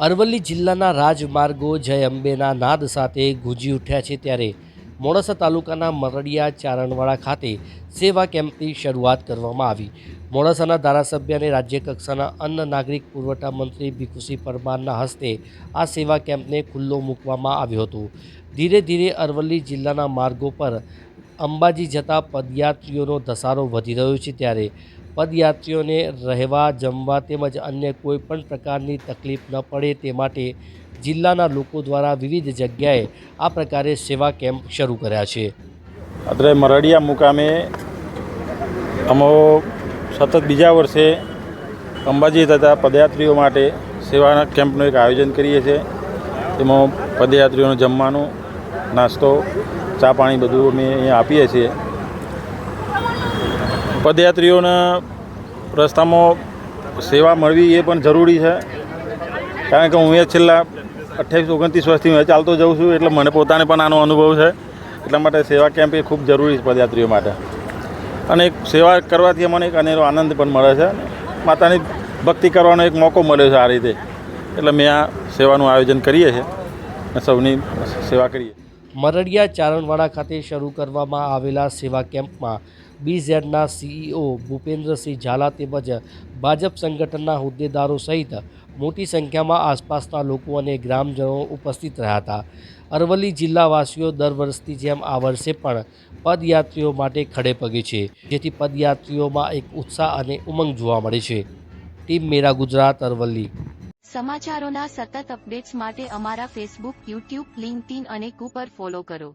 અરવલ્લી જિલ્લાના રાજમાર્ગો જય અંબેના નાદ સાથે ગુંજી ઉઠ્યા છે ત્યારે મોડાસા તાલુકાના મરડિયા ચારણવાડા ખાતે સેવા કેમ્પની શરૂઆત કરવામાં આવી. મોડાસાના ધારાસભ્ય અને રાજ્યકક્ષાના અન્ન નાગરિક પુરવઠા મંત્રી ભીખુસિંહ પરમારના હસ્તે આ સેવા કેમ્પને ખુલ્લો મૂકવામાં આવ્યો હતો. ધીરે ધીરે અરવલ્લી જિલ્લાના માર્ગો પર અંબાજી જતા પદયાત્રીઓનો ધસારો વધી રહ્યો છે ત્યારે પદયાત્રીઓને રહેવા, જમવા તેમજ અન્ય કોઈ પણ પ્રકારની તકલીફ ન પડે તે માટે જિલ્લાના લોકો દ્વારા વિવિધ જગ્યાએ આ પ્રકારે સેવા કેમ્પ શરૂ કર્યા છે. અત્રે મરડિયા મુકામે અમો સતત બીજા વર્ષે અંબાજી તથા પદયાત્રીઓ માટે સેવાના કેમ્પનું એક આયોજન કરીએ છીએ. તેમાં પદયાત્રીઓને જમવાનું, નાસ્તો, ચા પાણી બધું અમે અહીંયા આપીએ છીએ. પદયાત્રીઓને રસ્તામાં સેવા મળવી એ પણ જરૂરી છે. કારણ કે હું એ છેલ્લા અઠ્યાવીસ, ઓગણત્રીસ વર્ષથી હું ચાલતો જઉં છું, એટલે મને પોતાને પણ આનો અનુભવ છે. એટલા માટે સેવા કેમ્પ એ ખૂબ જરૂરી છે પદયાત્રીઓ માટે. અને એક સેવા કરવાથી મને એક અનેરો આનંદ પણ મળે છે. માતાની ભક્તિ કરવાનો એક મોકો મળ્યો છે આ રીતે. એટલે મેં આ સેવાનું આયોજન કરીએ છીએ અને સૌની સેવા કરીએ. મરડિયા ચારણવાડા ખાતે શરૂ કરવામાં આવેલા સેવા કેમ્પમાં બીઝેડના સીઈઓ ભૂપેન્દ્રસિંહ ઝાલા તેમજ ભાજપ સંગઠનના હોદ્દેદારો સહિત મોટી સંખ્યામાં આસપાસના લોકો અને ગ્રામજનો ઉપસ્થિત રહ્યા હતા. અરવલ્લી જિલ્લાવાસીઓ દર વર્ષની જેમ આ વર્ષે પણ પદયાત્રીઓ માટે ખડે પગે છે, જેથી પદયાત્રીઓમાં એક ઉત્સાહ અને ઉમંગ જોવા મળે છે. ટીમ મેરા ગુજરાત, અરવલ્લી. સમાચારોના સતત અપડેટ્સ માટે અમારા ફેસબુક યુટ્યુબ લિંક્ડઇન અને કુપર ફોલો કરો.